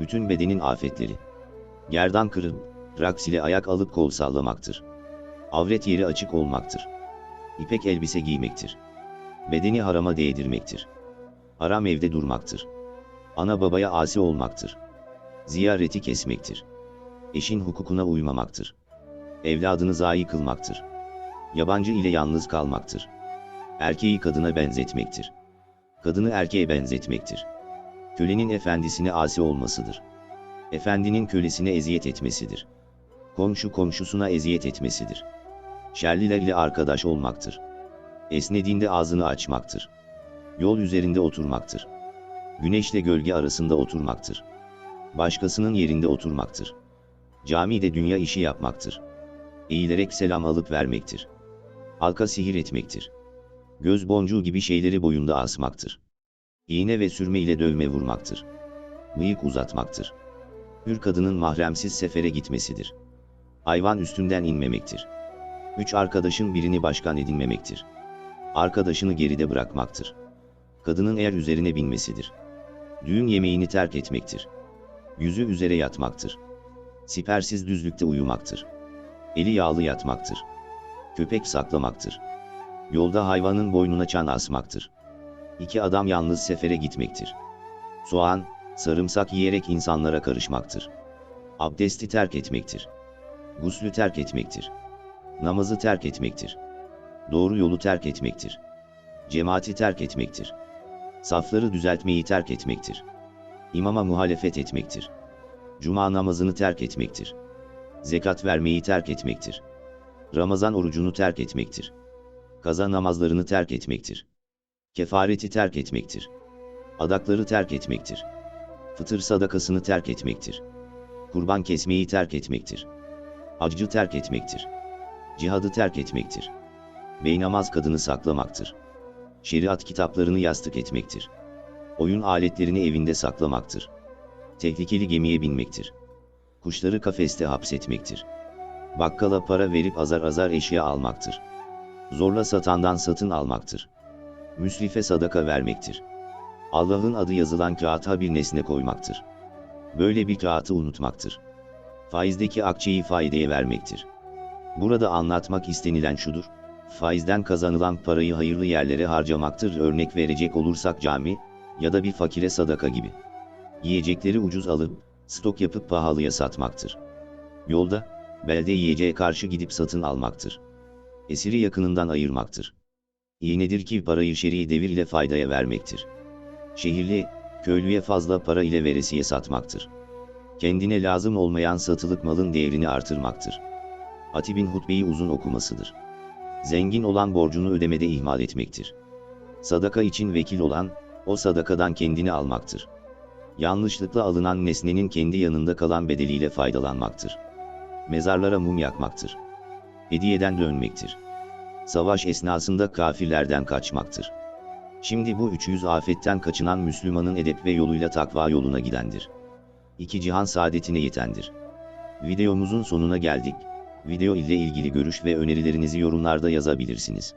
Bütün bedenin afetleri. Gerdan kırıp, raks ile ayak alıp kol sallamaktır. Avret yeri açık olmaktır. İpek elbise giymektir. Bedeni harama değdirmektir. Haram evde durmaktır. Ana babaya asi olmaktır. Ziyareti kesmektir. Eşin hukukuna uymamaktır. Evladını zayi kılmaktır. Yabancı ile yalnız kalmaktır. Erkeği kadına benzetmektir. Kadını erkeğe benzetmektir. Kölenin efendisine asi olmasıdır. Efendinin kölesine eziyet etmesidir. Komşu komşusuna eziyet etmesidir. Şerliler ile arkadaş olmaktır. Esnediğinde ağzını açmaktır. Yol üzerinde oturmaktır. Güneşle gölge arasında oturmaktır. Başkasının yerinde oturmaktır. Camide dünya işi yapmaktır. Eğilerek selam alıp vermektir. Halka sihir etmektir. Göz boncuğu gibi şeyleri boyunda asmaktır. İğne ve sürme ile dövme vurmaktır. Bıyık uzatmaktır. Hür kadının mahremsiz sefere gitmesidir. Hayvan üstünden inmemektir. Üç arkadaşın birini başkan edinmemektir. Arkadaşını geride bırakmaktır. Kadının eğer üzerine binmesidir. Düğün yemeğini terk etmektir. Yüzü üzere yatmaktır. Sipersiz düzlükte uyumaktır. Eli yağlı yatmaktır. Köpek saklamaktır. Yolda hayvanın boynuna çan asmaktır. İki adam yalnız sefere gitmektir. Soğan, sarımsak yiyerek insanlara karışmaktır. Abdesti terk etmektir. Guslü terk etmektir. Namazı terk etmektir. Doğru yolu terk etmektir. Cemaati terk etmektir. Safları düzeltmeyi terk etmektir. İmama muhalefet etmektir. Cuma namazını terk etmektir. Zekat vermeyi terk etmektir. Ramazan orucunu terk etmektir. Kaza namazlarını terk etmektir. Kefareti terk etmektir. Adakları terk etmektir. Fıtır sadakasını terk etmektir. Kurban kesmeyi terk etmektir. Haccı terk etmektir. Cihadı terk etmektir. Beynamaz kadını saklamaktır. Şeriat kitaplarını yastık etmektir. Oyun aletlerini evinde saklamaktır. Tehlikeli gemiye binmektir. Kuşları kafeste hapsetmektir. Bakkala para verip azar azar eşya almaktır. Zorla satandan satın almaktır. Müsrife sadaka vermektir. Allah'ın adı yazılan kağıta bir nesne koymaktır. Böyle bir kağıtı unutmaktır. Faizdeki akçeyi faideye vermektir. Burada anlatmak istenilen şudur, faizden kazanılan parayı hayırlı yerlere harcamaktır örnek verecek olursak cami, ya da bir fakire sadaka gibi. Yiyecekleri ucuz alıp, stok yapıp pahalıya satmaktır. Yolda, belde yiyeceğe karşı gidip satın almaktır. Esiri yakınından ayırmaktır. İyi nedir ki parayı şer'i devir ile faydaya vermektir. Şehirli, köylüye fazla para ile veresiye satmaktır. Kendine lazım olmayan satılık malın değerini artırmaktır. Hatibin hutbeyi uzun okumasıdır. Zengin olan borcunu ödemede ihmal etmektir. Sadaka için vekil olan, o sadakadan kendini almaktır. Yanlışlıkla alınan nesnenin kendi yanında kalan bedeliyle faydalanmaktır. Mezarlara mum yakmaktır. Hediyeden dönmektir. Savaş esnasında kafirlerden kaçmaktır. Şimdi bu 300 afetten kaçınan Müslümanın edep ve yoluyla takva yoluna gidendir. İki cihan saadetine yetendir. Videomuzun sonuna geldik. Video ile ilgili görüş ve önerilerinizi yorumlarda yazabilirsiniz.